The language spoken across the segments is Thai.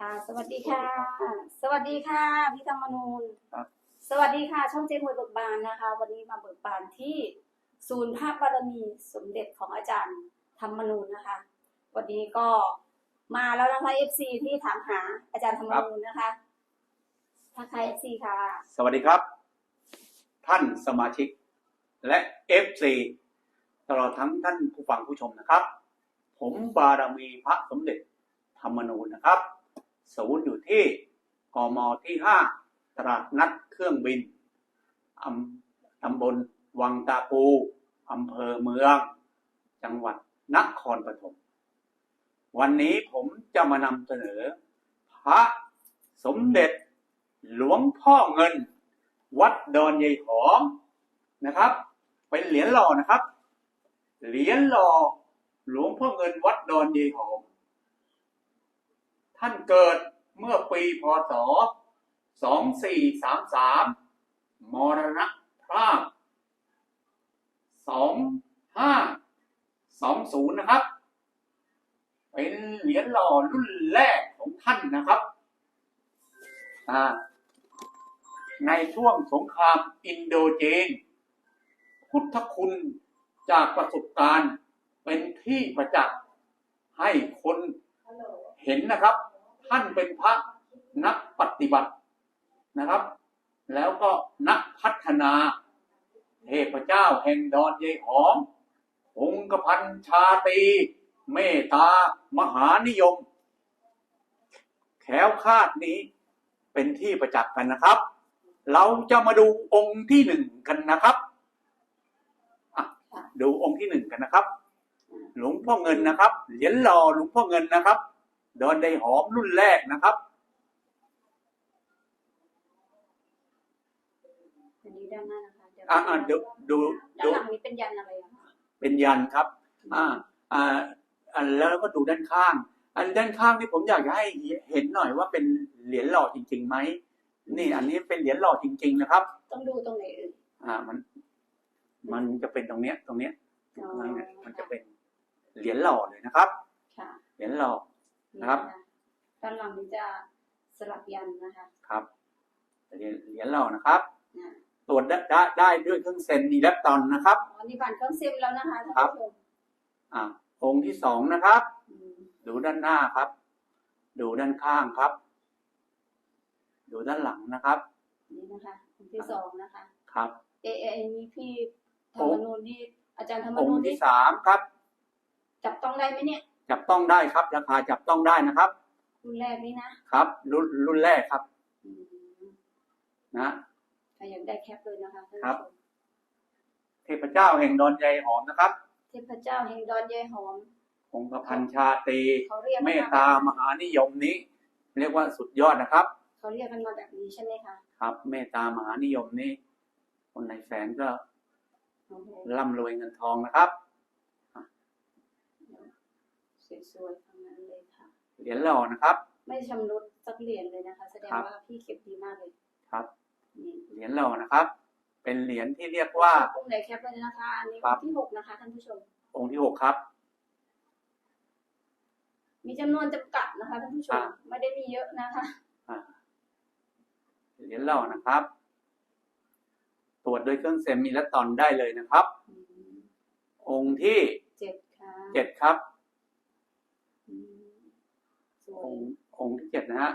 ค่ะ สวัสดีค่ะ สวัสดีค่ะ พี่ธรรมนูนครับ สวัสดีค่ะ ช่องเจ๊มวยเบิกบานนะคะ วันนี้มาเบิกบานที่ศูนย์ภาพบารมีสมเด็จของอาจารย์ธรรมนูนนะคะ วันนี้ก็มาแล้วนะคะ FC ที่ถามหาอาจารย์ธรรมนูนนะคะทักทาย FC ค่ะ สวัสดีครับ ท่านสมาชิกและ FC ตลอดทั้งท่านผู้ฟังผู้ชมนะครับ ผมบารมีพระสมเด็จธรรมนูญนะครับ ศูนย์อยู่ที่กมที่5ตลาดนัดเครื่องบินอำตำบลวังตาปูอำเภอเมือง จังหวัดนครปฐมวันนี้ผมจะมานำเสนอ พระสมเด็จหลวงพ่อเงิน วัดดอนยายหอมนะครับ เป็นเหรียญหล่อนะครับ เหรียญหล่อหลวงพ่อเงินวัดดอนยายหอม ท่านเกิดเมื่อปีพศ 2433 มรณภาพ 2520 นะครับ เป็นเหรียญหล่อรุ่นแรกของท่านนะครับในช่วงสงครามอินโดจีน พุทธคุณจากประสบการณ์เป็นที่ประจักษ์ให้คนเห็นนะครับ ท่านเป็นพระนักปฏิบัตินะครับ แล้วก็นักพัฒนาเทพเจ้าแห่งดอนเยหอมองค์พันชาตี เมตตามหานิยม แขวคาดนี้เป็นที่ประจักษ์กันนะครับ เราจะมาดูองค์ที่หนึ่งกันนะครับดูองค์ที่หนึ่งกันนะครับ หลวงพ่อเงินนะครับ เหรียญหล่อหลวงพ่อเงินนะครับ ดอนไดหอมรุ่นแรกนะครับอันนี้ด้านหน้านะคะเดี๋ยวอะอะดูดูด้านดูหลังนี้เป็นยันอะไรอะคะเป็นยันครับ อ่า อ่าอันแล้วก็ดูด้านข้าง อันด้านข้างนี่ผมอยากจะให้เห็นหน่อยว่าเป็นเหรียญหล่อจริงๆไหม นี่อันนี้เป็นเหรียญหล่อจริง ๆ นะครับ ต้องดูตรงไหนเอ่ยอ่า มัน มันจะเป็นตรงเนี้ย ตรงเนี้ยอ๋อมันมันจะเป็นเหรียญหล่อเลยนะครับ ค่ะ เหรียญหล่อ นะครับ ด้านหลังนี้จะสลับยันนะคะครับเหรียญเหรียญหล่อนะครับอ่าตรวจได้ได้ได้ด้วยเครื่องเซนอิเล็กตรอนนะครับอ๋อนี่ผ่านเครื่องเซมแล้วนะคะท่านครับผู้ชมอ่าองค์ที่สองนะครับอืมดูด้านหน้าครับ ดูด้านข้างครับ ดูด้านหลังนะครับ นี่นะคะองค์ที่สองนะคะ ครับ เอเออันนี้พี่ธรรมนูนที่อาจารย์ธรรมองนูนค์ที่ที่สามครับ จับต้องได้ไหมเนี่ย จับต้องได้ครับ ราคาจับต้องได้นะครับ รุ่นแรกนี้นะครับ รุ่นรุ่นแรกครับอืมนะใครอยากได้แคปเลยนะคะท่านครับผู้ชมเทพเจ้าแห่งดอนใยหอมนะครับเทพเจ้าแห่งดอนยายหอม องค์พันชาตรีเขาเรียกเมกันตตามหานิยมนี้ เรียกว่าสุดยอดนะครับ เขาเรียกกันมาแบบนี้ใช่ไหมคะครับ เมตตามหานิยมนี้ คนในแสนก็โอ้โหร่ำรวยเงินทองนะครับ สวยๆทั้งนั้นเลยค่ะ เหรียญหล่อนะครับ ไม่ชำรุดสักเหรียญเลยนะคะ แสดงครับว่าพี่เก็บดีมากเลยครับ นี่เหรียญหล่อนะครับ เป็นเหรียญที่เรียกว่าองค์ไหนแคปเลยนะคะ อันนี้ครับที่หกนะคะท่านผู้ชม องค์ที่หกครับ มีจำนวนจำกัดนะคะท่านผู้ชมอ่าไม่ได้มีเยอะนะคะอ่าเหรียญหล่อนะครับ ตรวจโดยเครื่องเซมมิลตอนได้เลยนะครับอืมองค์ที่เจ็ดค่ะเจ็ดครับอืมสว อยงค์องค์ที่เจ็ดนะฮะ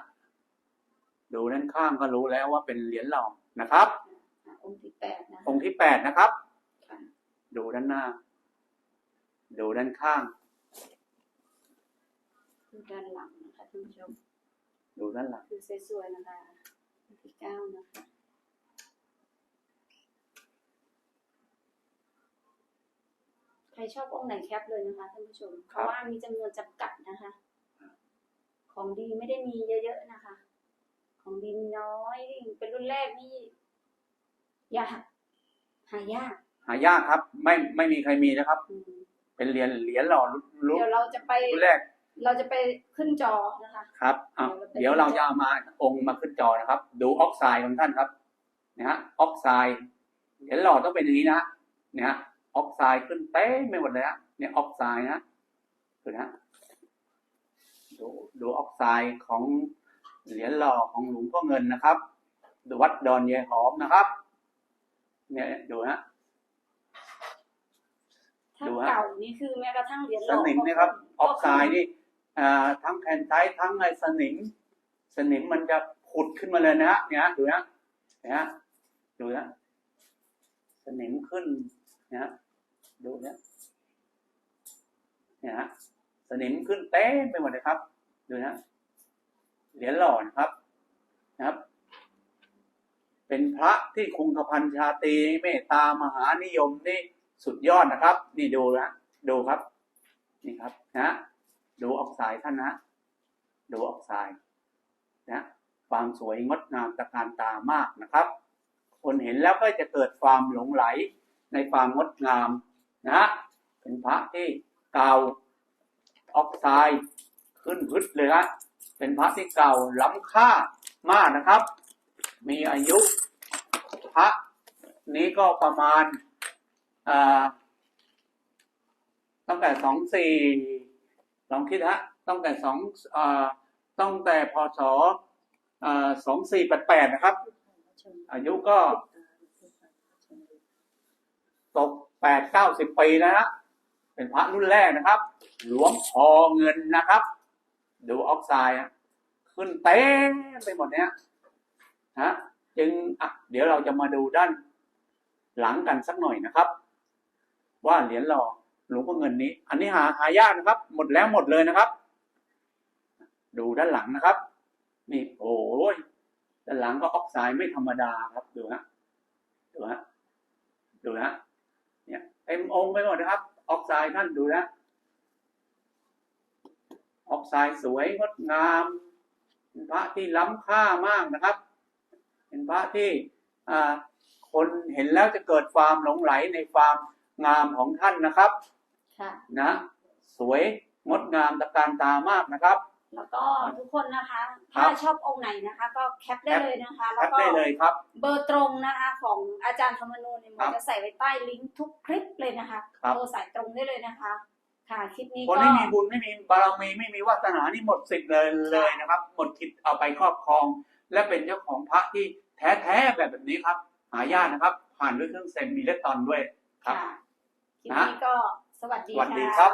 ดูด้านข้างก็รู้แล้วว่าเป็นเหรียญหล่อนะครับอะองค์ที่แปดนะคะองค์ที่แปดนะครับค่ะดูด้านหน้า ดูด้านข้าง ดูด้านหลังนะคะท่านผู้ชมดูด้านหลังคือสวยๆนะคะองค์ที่เก้านะคะใครชอบองค์ไหนแคปเลยนะคะท่านผู้ชม เพราะว่ามีจำนวนจำกัดนะคะ ของดีไม่ได้มีเยอะๆนะคะ ของดีมีน้อย เป็นรุ่นแรกนี่ยากหายาก หายากครับ ไม่ไม่มีใครมีนะครับอืมเป็นเหรียญเหรียญหล่อรุ่นรุ่นเดี๋ยวเราจะไปรุ่นแรก เราจะไปขึ้นจอนะคะ ครับอะเดี๋เดี๋ยยววเราเราไปจะเอามาองค์มาขึ้นจอนะครับ ดูออกไซด์ของท่านครับนะฮะออกไซด์เหรียญหล่อต้องเป็นอย่างนี้นะเนี่ยฮะออกไซด์ขึ้นเต้ไม่หมดเลยฮะเนี่ยออกไซด์นะคือนะฮะ ดูดูออกไซด์ของเหรียญหล่อของหลวงพ่อเงินนะครับดูวัดดอนเยหอมนะครับ เนี่ยดูฮะถ้าดูฮะ เก่านี่คือแม้กระทั่งเหรียญหสล่อนิมนะครับ ออกไซด์นี่อ่าทั้งแผ่นไทต์ทั้งไอ้สนิม สนิมมันจะผุดขึ้นมาเลยนะฮะเนี่ยฮะดูนะเนี่ยฮะดูนะสนิมขึ้นเนี่ยฮะดูเนี่ยเนี่ยฮะ สนิมขึ้นเต็มไปหมดเลยครับ ดูนะเหรียญหล่อนะครับนะครับ เป็นพระที่คงกระพันชาตีเมตตามหานิยมนี่สุดยอดนะครับ นี่ดูนะดูครับ นี่ครับนะดูออกไซด์ท่านนะดูออกไซด์นะความสวยงดงามตะการตามากนะครับ คนเห็นแล้วก็จะเกิดความหลงไหลในความงดงามนะเป็นพระที่เก่า ออกไซด์ขึ้นพึดเลยนะเป็นพระที่เก่าล้ำค่ามากนะครับ มีอายุพระนี้ก็ประมาณตั้งแต่สองสี่ลองคิดฮะตั้งแต่สองตั้งแต่พศสองสี่แปดแปดนะครับ อายุก็ตกแปดเก้าสิบปีแล้วนะ เป็นพระรุ่นแรกนะครับ หลวงพ่อเงินนะครับ ดูออกไซด์ขึ้นเต็มไปหมดเนี้ยฮะจึงอะเดี๋ยวเราจะมาดูด้านหลังกันสักหน่อยนะครับ ว่าเหรียญหล่อหลวงพ่อเงินนี้ อันนี้หาหายากนะครับ หมดแล้วหมดเลยนะครับ ดูด้านหลังนะครับ นี่โอ้ยด้านหลังก็ออกไซด์ไม่ธรรมดาครับดูฮะดูฮะดูฮะเนี่ยเต็มองไปหมดนะครับ ออกไซด์ท่านดูนะ ออกไซด์สวยงดงาม เป็นพระที่ล้ำค่ามากนะครับ เป็นพระที่อ่าคนเห็นแล้วจะเกิดความหลงไหลในความงามของท่านนะครับค่ะนะสวยงดงามตระการตามากนะครับ แล้วก็ทุกคนนะคะครัถ้าบชอบองค์ไหนนะคะ ก็แคปได้แคปเลยนะคะ แคแล้วปก็ได้เลยครับ เบอร์ตรงนะคะ ของอาจารย์ธรรมนูญเนี่ยครัมันบจะใส่ไว้ใต้ลิงก์ทุกคลิปเลยนะคะครับ โทรสายตรงได้เลยนะคะ ค่ะคลิปนี้คนก็ ที่มีบุญไม่มีบารมีไม่มีวาสนานี่หมดสิทธิ์เลยเลยนะครับ หมดคิดเอาไปครอบครอง และเป็นเจ้าของพระที่แท้ๆแบบแบบนี้ครับ หายากนะครับ ผ่านด้วยเครื่องเซมมีเลตตอนด้วยครับ ค่ะคลิปนี้ก็สวัสดีสวัสดีค่ะครับ